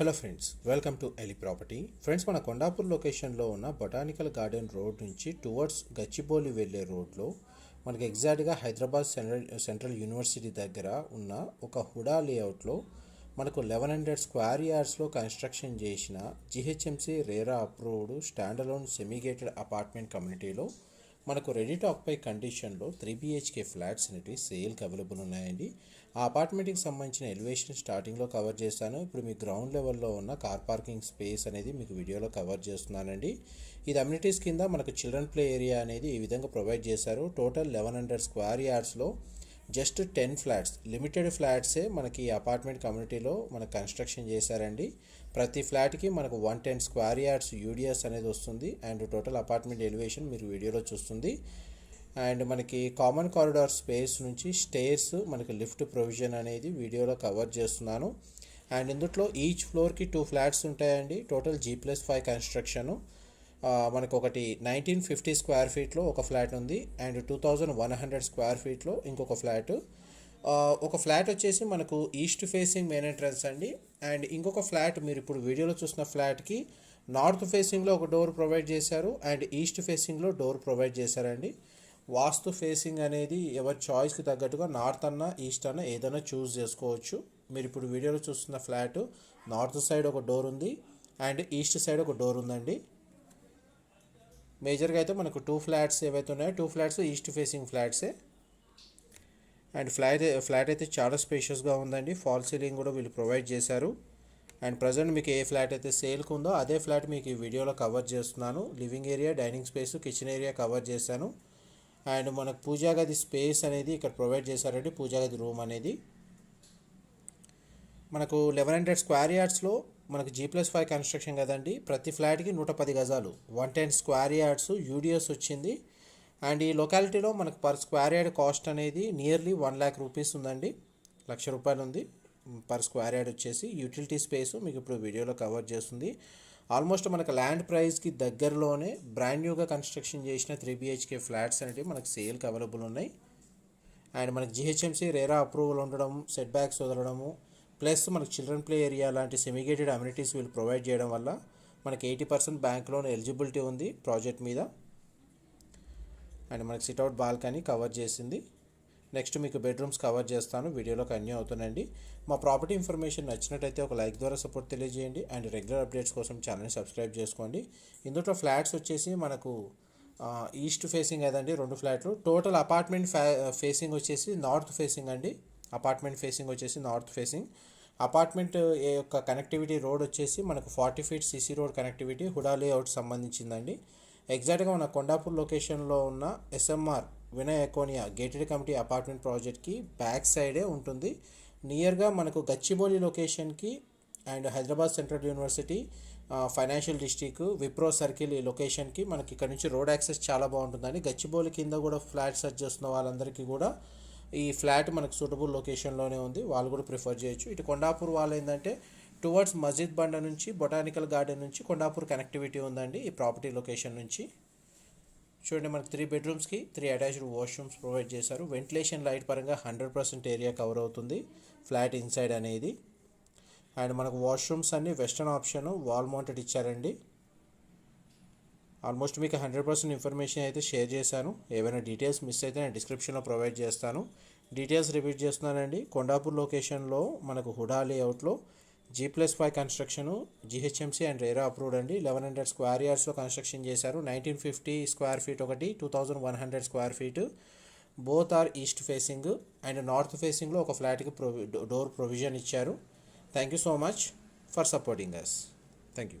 Hello friends welcome to Eli property friends మన కొండాపూర్ లొకేషన్లో ఉన్న బొటానికల్ గార్డెన్ రోడ్ నుంచి టువర్డ్స్ గచ్చిబౌలి వెళ్ళే రోడ్లో మనకి ఎగ్జాక్ట్గా హైదరాబాద్ సెంట్రల్ సెంట్రల్ యూనివర్సిటీ దగ్గర ఉన్న ఒక హుడా లేఅవుట్లో మనకు లెవెన్ హండ్రెడ్ స్క్వేర్ యార్డ్స్లో కన్స్ట్రక్షన్ చేసిన GHMC RERA approved stand alone semi gated apartment కమ్యూనిటీలో మనకు రెడీ టు కండిషన్లో త్రీ బిహెచ్కే ఫ్లాట్స్ అనేవి సేల్కి అవైలబుల్ ఉన్నాయండి. ఆ అపార్ట్మెంట్కి సంబంధించిన ఎలివేషన్ స్టార్టింగ్లో కవర్ చేశాను ఇప్పుడు మీ గ్రౌండ్ లెవెల్లో ఉన్న కార్ పార్కింగ్ స్పేస్ అనేది మీకు వీడియోలో కవర్ చేస్తున్నానండి. ఇది అమ్యూనిటీస్ కింద మనకు చిల్డ్రన్ ప్లే ఏరియా అనేది ఈ విధంగా ప్రొవైడ్ చేశారు. టోటల్ లెవెన్ హండ్రెడ్ స్క్వేర్ యార్డ్స్లో జస్ట్ టెన్ ఫ్లాట్స్. లిమిటెడ్ ఫ్లాట్సే మనకి అపార్ట్మెంట్ కమ్యూనిటీలో మన కన్స్ట్రక్షన్ చేశారండి. ప్రతి ఫ్లాట్కి మనకు one ten square yards UDS అనేది వస్తుంది. అండ్ టోటల్ అపార్ట్మెంట్ ఎలివేషన్ మీరు వీడియోలో చూస్తుంది. అండ్ మనకి కామన్ కారిడార్ స్పేస్ నుంచి స్టేర్స్ మనకి లిఫ్ట్ ప్రొవిజన్ అనేది వీడియోలో కవర్ చేస్తున్నాను. అండ్ ఇందులో ఈచ్ ఫ్లోర్కి టూ ఫ్లాట్స్ ఉంటాయండి. Total G plus five construction. మనకు ఒకటి నైన్టీన్ ఫిఫ్టీ స్క్వేర్ ఫీట్లో ఒక ఫ్లాట్ ఉంది and two thousand one hundred square ఫీట్లో ఇంకొక ఫ్లాట్. ఒక ఫ్లాట్ వచ్చేసి మనకు ఈస్ట్ ఫేసింగ్ మెయిన్ ఎంట్రన్స్ అండి. అండ్ ఇంకొక ఫ్లాట్ మీరు ఇప్పుడు వీడియోలో చూసిన ఫ్లాట్కి నార్త్ ఫేసింగ్లో ఒక డోర్ ప్రొవైడ్ చేశారు అండ్ ఈస్ట్ ఫేసింగ్లో డోర్ ప్రొవైడ్ చేశారండి. వాస్తు ఫేసింగ్ అనేది ఎవరి చాయిస్కి తగ్గట్టుగా నార్త్ అన్న ఈస్ట్ అన్న ఏదైనా చూస్ చేసుకోవచ్చు. మీరు ఇప్పుడు వీడియోలో చూస్తున్న ఫ్లాట్ నార్త్ సైడ్ ఒక డోర్ ఉంది అండ్ ఈస్ట్ సైడ్ ఒక డోర్ ఉందండి. మేజర్గా అయితే మనకు టూ ఫ్లాట్స్ ఏవైతే ఉన్నాయో టూ ఫ్లాట్స్ ఈస్ట్ ఫేసింగ్ ఫ్లాట్సే అండ్ ఫ్లాట్ ఫ్లాట్ అయితే చాలా స్పేషియస్గా ఉందండి. ఫాల్ సీలింగ్ కూడా వీళ్ళు ప్రొవైడ్ చేశారు. అండ్ ప్రజెంట్ మీకు ఏ ఫ్లాట్ అయితే సేల్కు ఉందో అదే ఫ్లాట్ మీకు ఈ వీడియోలో కవర్ చేస్తున్నాను. Living area dining space kitchen area cover చేశాను. అండ్ మనకు పూజా గది స్పేస్ అనేది ఇక్కడ ప్రొవైడ్ చేశారండి పూజా గది రూమ్ అనేది. మనకు లెవెన్ హండ్రెడ్ స్క్వేర్ యార్డ్స్లో మనకు జీ ప్లస్ ఫైవ్ కన్స్ట్రక్షన్ కదండి. ప్రతి ఫ్లాట్కి నూట పది గజాలు. One ten square yards UDS వచ్చింది. అండ్ ఈ లొకాలిటీలో మనకు పర్ స్క్వేర్ యార్డ్ కాస్ట్ అనేది నియర్లీ వన్ ల్యాక్ రూపీస్ ఉందండి. లక్ష రూపాయలు ఉంది. పర్ స్క్వేర్ యార్డ్ వచ్చేసి యూటిలిటీ స్పేస్ మీకు ఇప్పుడు వీడియోలో కవర్ చేస్తుంది. ఆల్మోస్ట్ మనకు ల్యాండ్ ప్రైస్కి దగ్గరలోనే బ్రాండ్ న్యూగా కన్స్ట్రక్షన్ చేసిన త్రీ బిహెచ్కే ఫ్లాట్స్ అనేవి మనకు సేల్కి అవైలబుల్ ఉన్నాయి. అండ్ మనకి జిహెచ్ఎంసీ రేరా అప్రూవల్ ఉండడం సెట్ బ్యాక్స్ వదలడము ప్లస్ మనకు చిల్డ్రన్ ప్లే ఏరియా లాంటి సెమిగేటెడ్ అమ్యూనిటీస్ వీళ్ళు ప్రొవైడ్ చేయడం వల్ల మనకి eighty percent bank loan eligibility ఉంది ప్రాజెక్ట్ మీద. అండ్ మనకి సిట్అవుట్ బాల్కనీ కవర్ చేసింది. నెక్స్ట్ మీకు బెడ్రూమ్స్ కవర్ చేస్తాను. వీడియోలో కన్యూ అవుతానండి మా ప్రాపర్టీ ఇన్ఫర్మేషన్ నచ్చినట్టయితే ఒక లైక్ ద్వారా సపోర్ట్ తెలియజేయండి. అండ్ రెగ్యులర్ అప్డేట్స్ కోసం ఛానల్ని సబ్స్క్రైబ్ చేసుకోండి. ఇందులో ఫ్లాట్స్ వచ్చేసి మనకు ఈస్ట్ ఫేసింగ్ అదండి రెండు ఫ్లాట్లు టోటల్ అపార్ట్మెంట్ ఫేసింగ్ వచ్చేసి నార్త్ ఫేసింగ్ అండి. అపార్ట్మెంట్ ఫేసింగ్ వచ్చేసి నార్త్ ఫేసింగ్ అపార్ట్మెంట్ యొక్క కనెక్టివిటీ రోడ్ వచ్చేసి మనకు forty feet CC road connectivity HUDA layout సంబంధించిందండి. ఎగ్జాక్ట్గా మన కొండాపూర్ లొకేషన్లో ఉన్న SMR Vinay Iconia gated community apartment ప్రాజెక్ట్కి బ్యాక్ సైడే ఉంటుంది. నియర్గా మనకు గచ్చిబౌలి లొకేషన్కి and Hyderabad central university financial district Wipro circle ఈ లొకేషన్కి మనకి ఇక్కడ నుంచి రోడ్ యాక్సెస్ చాలా బాగుంటుందండి. గచ్చిబౌలి కింద కూడా ఫ్లాట్ సెర్చ్ చేస్తున్న వాళ్ళందరికీ కూడా ఈ ఫ్లాట్ మనకు సూటబుల్ లొకేషన్లోనే ఉంది. వాళ్ళు కూడా ప్రిఫర్ చేయొచ్చు. ఇటు కొండాపూర్ వాళ్ళు ఏంటంటే టువర్డ్స్ మస్జిద్ బండ నుంచి బొటానికల్ గార్డెన్ నుంచి కొండాపూర్ కనెక్టివిటీ ఉందండి ఈ ప్రాపర్టీ లొకేషన్ నుంచి. చూడండి మనకు త్రీ బెడ్రూమ్స్కి త్రీ అటాచ్డ్ వాష్రూమ్స్ ప్రొవైడ్ చేశారు. వెంటిలేషన్ లైట్ పరంగా హండ్రెడ్ పర్సెంట్ ఏరియా కవర్ అవుతుంది. ఫ్లాట్ ఇన్సైడ్ అనేది. అండ్ మనకు వాష్రూమ్స్ అన్ని వెస్టర్న్ ఆప్షన్ వాల్ మౌంటెడ్ ఇచ్చారండి. ఆల్మోస్ట్ మీకు హండ్రెడ్ పర్సెంట్ ఇన్ఫర్మేషన్ అయితే షేర్ చేశాను. ఏమైనా డీటెయిల్స్ మిస్ అయితే నేను డిస్క్రిప్షన్లో ప్రొవైడ్ చేస్తాను. డీటెయిల్స్ రిపీట్ చేస్తున్నానండి. కొండాపూర్ లొకేషన్లో మనకు హుడా లేఅవుట్లో G plus five construction GHMC and RERA approved అండి. లెవెన్ హండ్రెడ్ స్క్వేర్ ఇయర్స్లో కన్స్ట్రక్షన్ చేశారు. నైన్టీన్ ఫిఫ్టీ స్క్వేర్ ఫీట్ ఒకటి two thousand one hundred square feet. Both are east facing and north ఫేసింగ్లో ఒక ఫ్లాట్కి ప్రొవి డోర్ ప్రొవిజన్ ఇచ్చారు. Thank you so much for supporting us thank you.